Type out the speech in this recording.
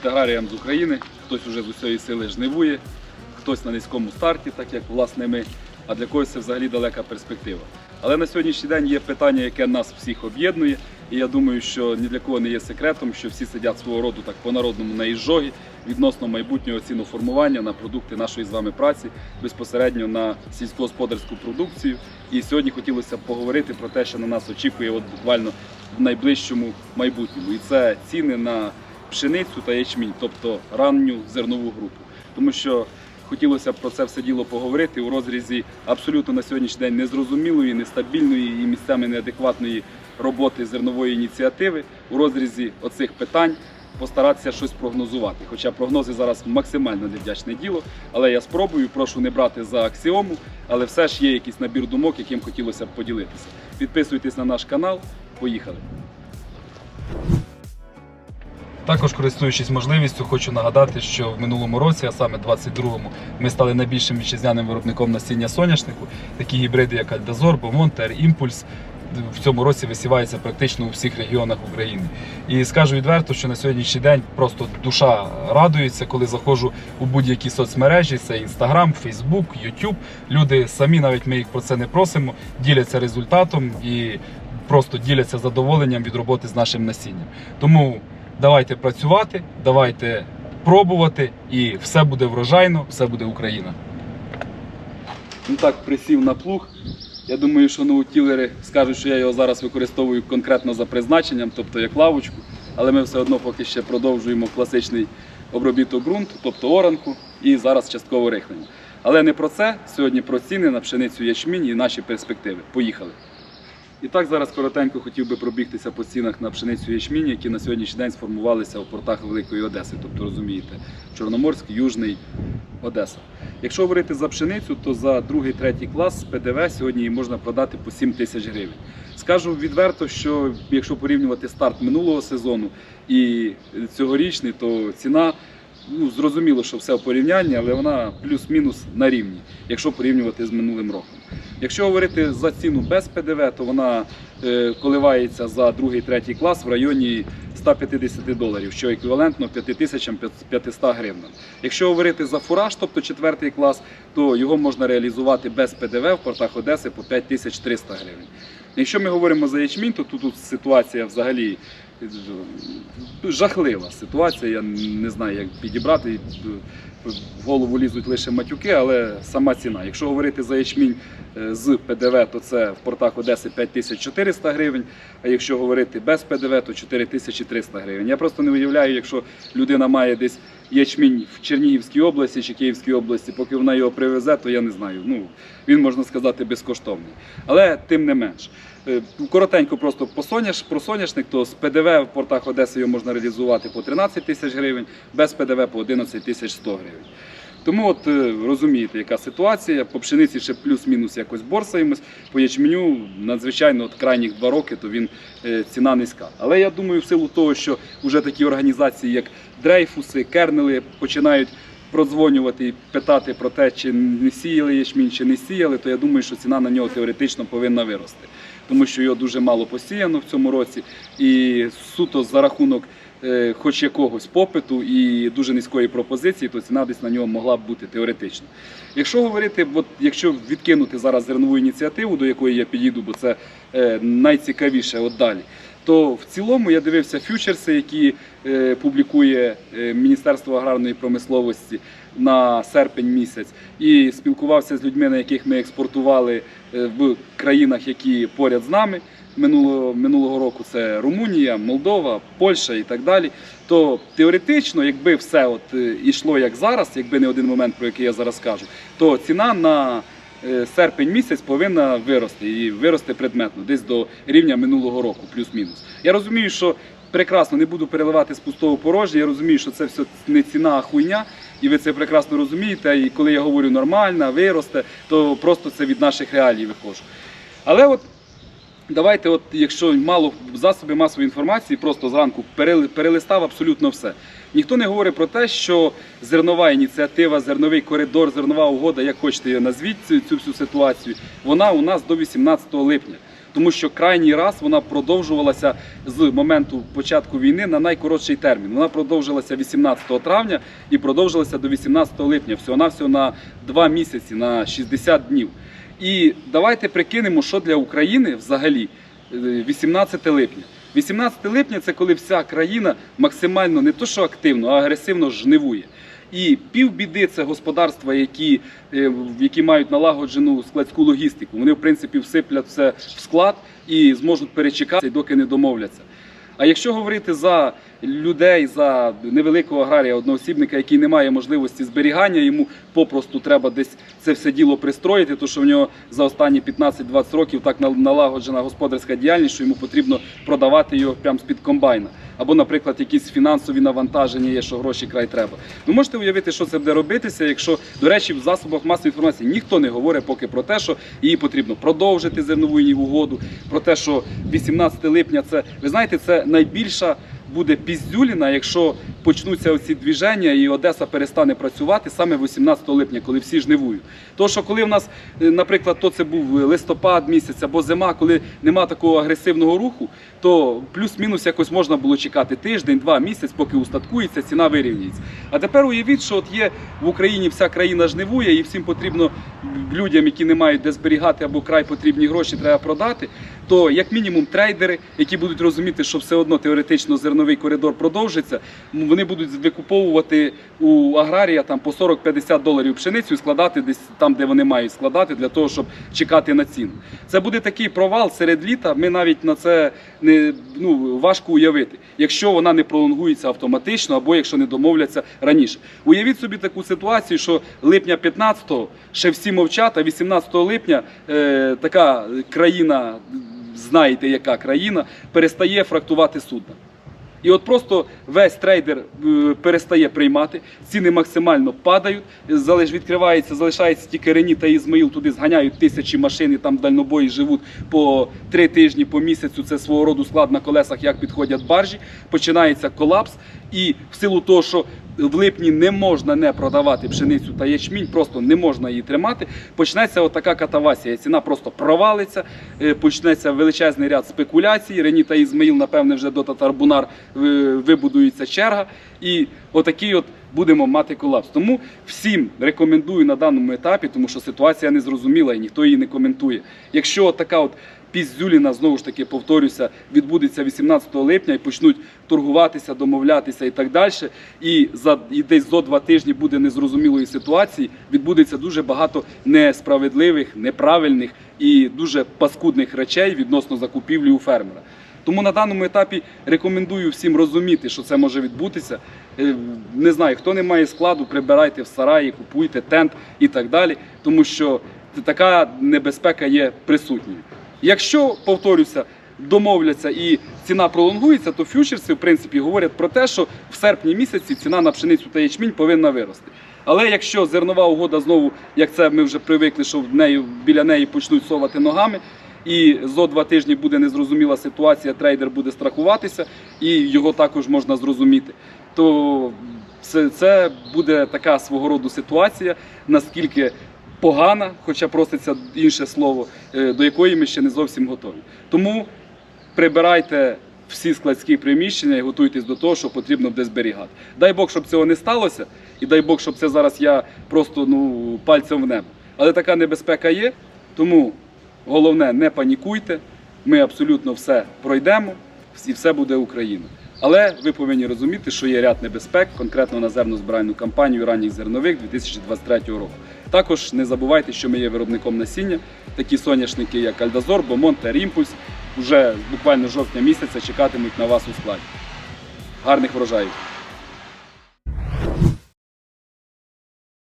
Привіт аграріям з України. Хтось уже з усієї сили жнивує, хтось на низькому старті, так як власне ми, а для когось це взагалі далека перспектива. Але на сьогоднішній день є питання, яке нас всіх об'єднує. І я думаю, що ні для кого не є секретом, що всі сидять свого роду так по-народному на ізжогі відносно майбутнього ціноформування на продукти нашої з вами праці, безпосередньо на сільськогосподарську продукцію. І сьогодні хотілося б поговорити про те, що на нас очікує от буквально в найближчому майбутньому. І це ціни на пшеницю та ячмінь, тобто ранню зернову групу. Тому що хотілося б про це все діло поговорити у розрізі абсолютно на сьогоднішній день незрозумілої, нестабільної і місцями неадекватної роботи зернової ініціативи, у розрізі оцих питань. Постаратися щось прогнозувати. Хоча прогнози зараз максимально невдячне діло, але я спробую, прошу не брати за аксіому, але все ж є якийсь набір думок, яким хотілося б поділитися. Підписуйтесь на наш канал, поїхали. Також користуючись можливістю, хочу нагадати, що в минулому році, а саме 22-му, ми стали найбільшим вітчизняним виробником насіння соняшнику. Такі гібриди, як Альдазор, Бомонтер, Імпульс. В цьому році висіваються практично у всіх регіонах України. І скажу відверто, що на сьогоднішній день просто душа радується, коли заходжу у будь-які соцмережі, це Instagram, Facebook, YouTube. Люди самі, навіть ми їх про це не просимо, діляться результатом і просто діляться задоволенням від роботи з нашим насінням. Тому давайте працювати, давайте пробувати, і все буде врожайно, все буде Україна. Ну так, присів на плуг. Я думаю, що ноутілери скажуть, що я його зараз використовую конкретно за призначенням, тобто як лавочку, але ми все одно поки ще продовжуємо класичний обробіток ґрунту, тобто оранку, і зараз частково рихлення. Але не про це, сьогодні про ціни на пшеницю ячмінь і наші перспективи. Поїхали. І так зараз коротенько хотів би пробігтися по цінах на пшеницю ячмінь, які на сьогоднішній день сформувалися в портах Великої Одеси, тобто розумієте, Чорноморськ, Южний, Одеса. Якщо говорити за пшеницю, то за другий, третій клас ПДВ сьогодні можна продати по 7 тисяч гривень. Скажу відверто, що якщо порівнювати старт минулого сезону і цьогорічний, то ціна ну, зрозуміло, що все в порівнянні, але вона плюс-мінус на рівні, якщо порівнювати з минулим роком. Якщо говорити за ціну без ПДВ, то вона е, коливається за другий, третій клас в районі 150 доларів, що еквівалентно 5500 гривень. Якщо говорити за фураж, тобто четвертий клас, то його можна реалізувати без ПДВ в портах Одеси по 5300 гривень. Якщо ми говоримо за ячмінь, то тут, ситуація взагалі жахлива ситуація. Я не знаю, як підібрати. В голову лізуть лише матюки, але сама ціна. Якщо говорити за ячмінь е, з ПДВ, то це в портах Одеси 5400 гривень. А якщо говорити без ПДВ, то 4300 гривень. Я просто не уявляю, якщо людина має десь ячмінь в Чернігівській області чи Київській області, поки вона його привезе, то я не знаю. Ну він можна сказати безкоштовний. Але тим не менш. Е, Коротенько просто по соняш, про соняшник, то з ПДВ в портах Одеси його можна реалізувати по 13 тисяч гривень, без ПДВ по 11 тисяч 100 гривень. Тому от е, розумієте, яка ситуація. По пшениці ще плюс-мінус якось борсаємось. По ячменю надзвичайно от крайніх два роки, то він е, ціна низька. Але я думаю, в силу того, що вже такі організації, як Дрейфуси, Кернели, починають продзвонювати і питати про те, чи не сіяли ячмінь, чи не сіяли, то я думаю, що ціна на нього теоретично повинна вирости. Тому що його дуже мало посіяно в цьому році, і суто за рахунок е, хоч якогось попиту і дуже низької пропозиції, то ціна десь на нього могла б бути теоретично. Якщо говорити, от, якщо відкинути зараз зернову ініціативу, до якої я підійду, бо це е, найцікавіше от далі, то в цілому я дивився фьючерси, які е, публікує е, Міністерство аграрної промисловості на серпень місяць, і спілкувався з людьми, на яких ми експортували е, в країнах, які поряд з нами. Минулого, минулого року це Румунія, Молдова, Польща і так далі. То теоретично, якби все от ішло як зараз, якби не один момент, про який я зараз кажу, то ціна на серпень місяць повинна вирости і вирости предметно, десь до рівня минулого року, плюс-мінус. Я розумію, що прекрасно не буду переливати з пустого порожнє. Я розумію, що це все не ціна, а хуйня. І ви це прекрасно розумієте. І коли я говорю нормальна, виросте, то просто це від наших реалій виходжу. Але от давайте, от, якщо мало засоби масової інформації, просто зранку перели- перелистав абсолютно все. Ніхто не говорить про те, що зернова ініціатива, зерновий коридор, зернова угода, як хочете її назвіть цю, цю всю ситуацію, вона у нас до 18 липня. тому що крайній раз вона продовжувалася з моменту початку війни на найкоротший термін. Вона продовжилася 18 травня і продовжилася до 18 липня, всього-навсього на 2 місяці, на 60 днів. І давайте прикинемо, що для України взагалі е, 18 липня. 18 липня це коли вся країна максимально не то що активно, а агресивно жнивує. І півбіди це господарства, які, е, які мають налагоджену складську логістику. Вони, в принципі, всиплять все в склад і зможуть перечекати, доки не домовляться. А якщо говорити за людей, за невеликого аграрія, одноосібника, який не має можливості зберігання, йому попросту треба десь це все діло пристроїти, тому що в нього за останні 15-20 років так нал- налагоджена господарська діяльність, що йому потрібно продавати його прямо з-під комбайна. Або, наприклад, якісь фінансові навантаження є, що гроші край треба. Ви можете уявити, що це буде робитися, якщо, до речі, в засобах масової інформації ніхто не говорить поки про те, що її потрібно продовжити зернову угоду, про те, що 18 липня це, ви знаєте, це найбільша буде піздюліна, якщо почнуться оці двіження і Одеса перестане працювати саме 18 липня, коли всі жнивують. То, що коли в нас, е, наприклад, то це був листопад місяць або зима, коли нема такого агресивного руху, то плюс-мінус якось можна було чекати тиждень, два місяць, поки устаткується, ціна вирівнюється. А тепер уявіть, що от є в Україні вся країна жнивує, і всім потрібно людям, які не мають де зберігати або край потрібні гроші, треба продати. То як мінімум трейдери, які будуть розуміти, що все одно теоретично зерновий коридор продовжиться, вони будуть викуповувати у аграрія там по 40-50 доларів пшеницю і складати десь там, де вони мають складати, для того, щоб чекати на ціну. Це буде такий провал серед літа. Ми навіть на це не ну важко уявити, якщо вона не пролонгується автоматично, або якщо не домовляться раніше. Уявіть собі таку ситуацію, що липня 15-го ще всі мовчать, а 18 липня е, така країна, знаєте, яка країна, перестає фрактувати судна. І от просто весь трейдер е, перестає приймати, ціни максимально падають, відкривається, залишається тільки Рені та Ізмаїл, туди зганяють тисячі машин, і там дальнобої живуть по три тижні, по місяцю. Це свого роду склад на колесах, як підходять баржі. Починається колапс. І в силу того, що в липні не можна не продавати пшеницю та ячмінь, просто не можна її тримати. Почнеться отака катавасія. Ціна просто провалиться, е, почнеться величезний ряд спекуляцій. Рені та Ізмаїл, напевне, вже до Татарбунар е, вибудується черга. І отакий от будемо мати колапс. Тому всім рекомендую на даному етапі, тому що ситуація незрозуміла і ніхто її не коментує. Якщо така от піздюліна, знову ж таки повторюся, відбудеться 18 липня і почнуть торгуватися, домовлятися і так далі. І за і десь зо два тижні буде незрозумілої ситуації. Відбудеться дуже багато несправедливих, неправильних і дуже паскудних речей відносно закупівлі у фермера. Тому на даному етапі рекомендую всім розуміти, що це може відбутися. Е, Не знаю, хто не має складу, прибирайте в сараї, купуйте тент і так далі, тому що така небезпека є присутньою. Якщо, повторюся, домовляться і ціна пролонгується, то фьючерси, в принципі, говорять про те, що в серпні місяці ціна на пшеницю та ячмінь повинна вирости. Але якщо зернова угода знову, як це ми вже привикли, що в неї, біля неї почнуть совати ногами, і зо два тижні буде незрозуміла ситуація, трейдер буде страхуватися, і його також можна зрозуміти, то це, це буде така свого роду ситуація, наскільки погана, хоча проситься інше слово, е, до якої ми ще не зовсім готові. Тому прибирайте всі складські приміщення і готуйтесь до того, що потрібно буде зберігати. Дай Бог, щоб цього не сталося, і дай Бог, щоб це зараз я просто ну, пальцем в небо. Але така небезпека є, тому головне не панікуйте. Ми абсолютно все пройдемо, і все буде Україна. Але ви повинні розуміти, що є ряд небезпек, конкретно на зернозбиральну кампанію ранніх зернових 2023 року. Також не забувайте, що ми є виробником насіння. Такі соняшники, як Альдазор, Бомон та Рімпульс, вже буквально жовтня місяця чекатимуть на вас у складі. Гарних врожаїв!